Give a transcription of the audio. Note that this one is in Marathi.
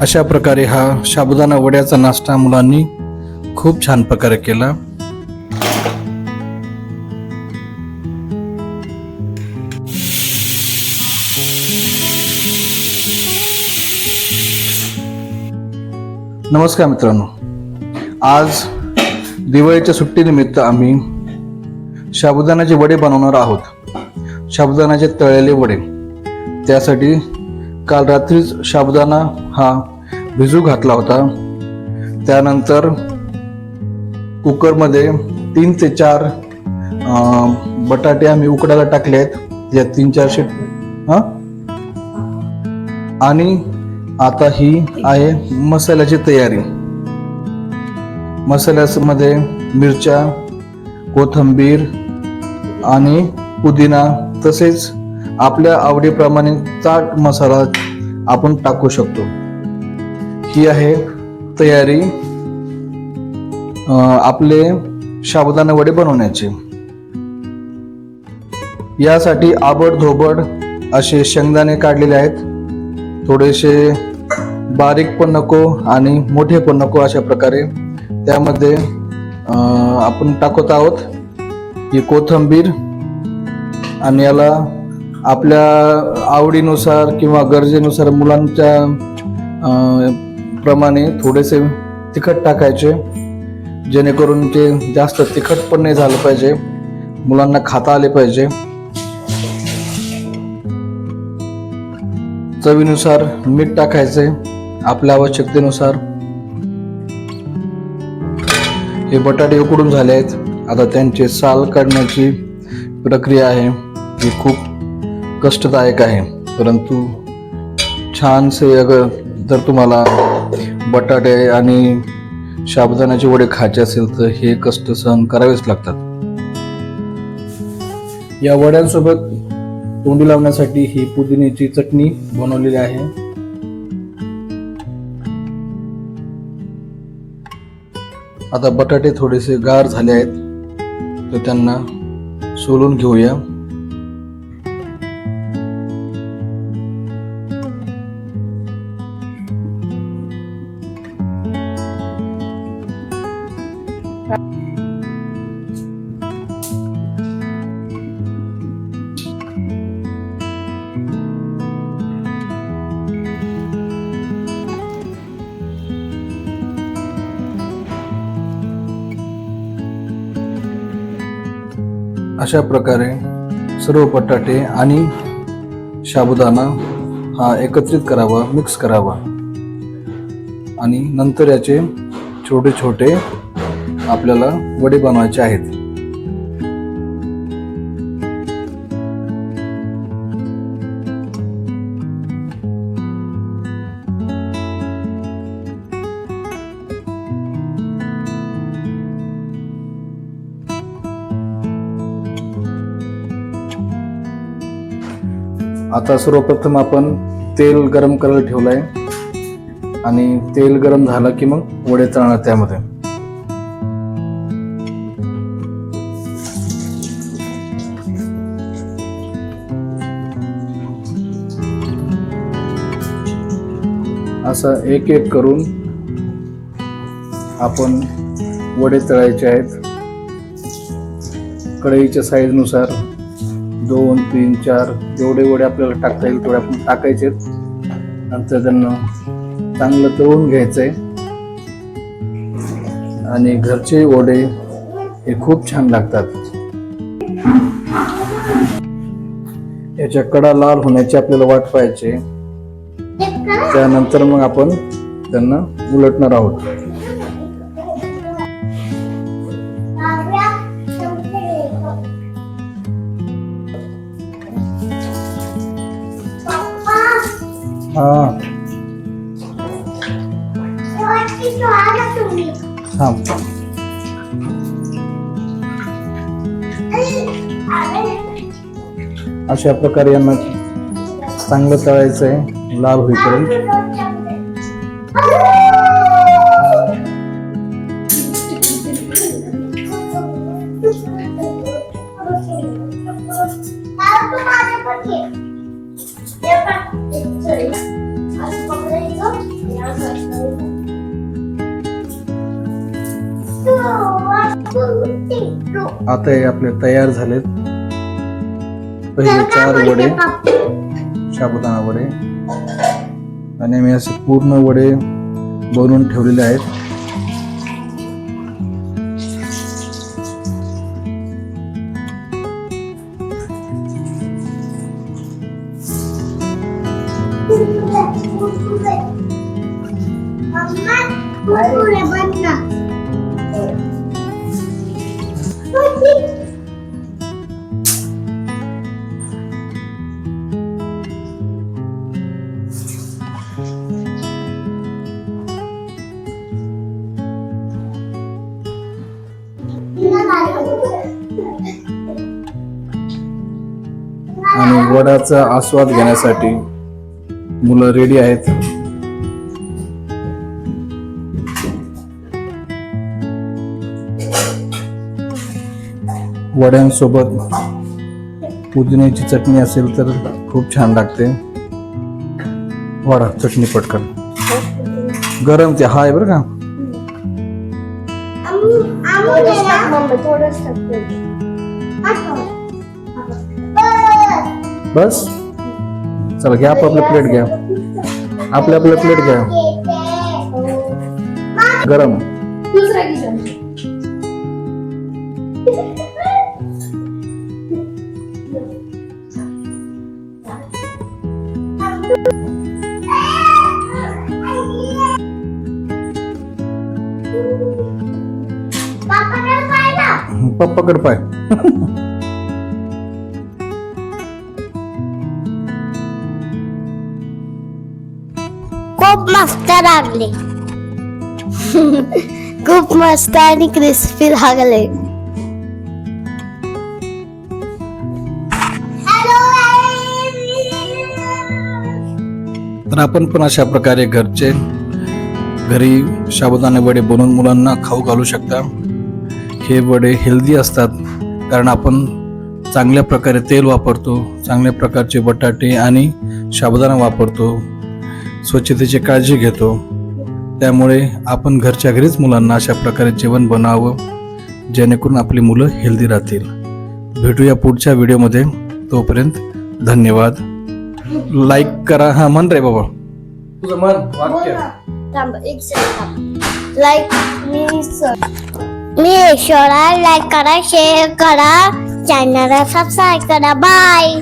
अशा प्रकारे हा साबुदाणा वड्याचा नाश्ता मुलांनी खूप छान प्रकारे केला. नमस्कार मित्रांनो. आज दिवाळीच्या सुट्टीनिमित्त आम्ही साबुदाण्याचे वडे बनवणार आहोत. साबुदाण्याचे तळलेले वडे. त्यासाठी काल रात्रीच शाबदाना हा भिजू घातला होता. त्यानंतर कुकरमध्ये तीन ते चार बटाटे आम्ही उकडायला टाकले आहेत. या तीन चार हां? आणि आता ही आहे मसाल्याची तयारी. मसाल्यामध्ये मिरच्या कोथंबीर आणि पुदिना तसेच आपल्या आवडीप्रमाणे चाट मसाला आपण टाकू शकतो. ही आहे तयारी आपले साबुदाणा वडे बनवण्याचे. यासाठी आबड धोबड असे शेंगदाणे काढलेले आहेत. थोडेसे बारीक पण नको आणि मोठे पण नको अशा प्रकारे. त्यामध्ये आपण टाकत आहोत. ही कोथंबीर आणि याला आपल्या आवडीनुसार किंवा गरजेनुसार मुलांच्या प्रमाणे थोडेसे तिखट टाकायचे जेणेकरून ते जास्त तिखट पण नाही झालं पाहिजे. मुलांना खाता आले पाहिजे. चवीनुसार मीठ टाकायचे आपल्या आवश्यकतेनुसार. हे बटाटे उकडून झाले आहेत. आता त्यांचे साल काढण्याची प्रक्रिया आहे. ही खूप कष्टदायक आहे. परंतु छानसे अगर जर तुम्हाला बटाटे आणि साबुदाण्याचे वडे खायचे असेल तर हे कष्ट सहन करावेच लागतात. या वड्यांसोबत तोंडी लावण्यासाठी ही पुदिन्याची चटणी बनवलेली आहे. आता बटाटे थोडेसे गार झाले आहेत. तर त्यांना सोलून घेऊया. अशा प्रकारे सर्व बटाटे आणि साबुदाणा हा एकत्रित करावा मिक्स करावा. आणि नंतर याचे छोटे छोटे आपल्याला वडे बनवायचे आहेत. आता सर्वप्रथम आपण तेल गरम करायला आहे आणि तेल गरम झालं की मग वडे तळणार त्यामध्ये. असं एक एक करून आपण वडे तळायचे आहेत. कढईच्या साईजनुसार दोन तीन चार जेवढे एवढे आपल्याला टाकता येईल तेवढे आपण टाकायचे नंतर त्यांना चांगलं तळून घ्यायचं आहे आणि घरचे वडे हे खूप छान लागतात. याच्या कडा लाल होण्याची आपल्याला वाट पाहायची त्यानंतर मग आपण त्यांना उलटणार आहोत. हा. थांब अशा प्रकारे यांना चांगलं तळायचं आहे लाल होईपर्यंत. आता हे आपले तयार झालेत. पहिले चार वडे. साबुदाणा वडे. आणि मी असे पूर्ण वडे बनवून ठेवलेले आहेत. कुरकुरे वडाचा आस्वाद घेण्यासाठी मुलं रेडी आहेत. वड्यांसोबत पुदिन्याची चटणी असेल तर खूप छान लागते. वडा चटणी पटकन. गरम ते हाय बरं का? थोडंच बस. चला घ्या आपापलं प्लेट घ्या. आपल्या आपल्या प्लेट घ्या. गरम. पप्पाकडे पाय. खूप मस्त लागले. खूप मस्त आणि क्रिस्पी लागले. तर आपण पण अशा प्रकारे घरचे घरी साबुदाणे वडे बनवून मुलांना खाऊ घालू शकता. हे वडे हेल्दी असतात कारण आपण चांगल्या प्रकारे तेल वापरतो चांगल्या प्रकारचे बटाटे आणि साबुदाणा वापरतो. स्वच्छतेची काळजी घेतो. त्यामुळे आपण घरच्या घरीच मुलांना अशा प्रकारे जेवण बनावं जेणेकरून आपली मुलं हेल्दी राहतील. भेटूया पुढच्या व्हिडिओमध्ये. तोपर्यंत धन्यवाद. लाईक करा. हा मन रे बाबा. तुझं मन लाईक मी मी लाईक करा शेअर करा. चॅनलला सबस्क्राईब करा. बाय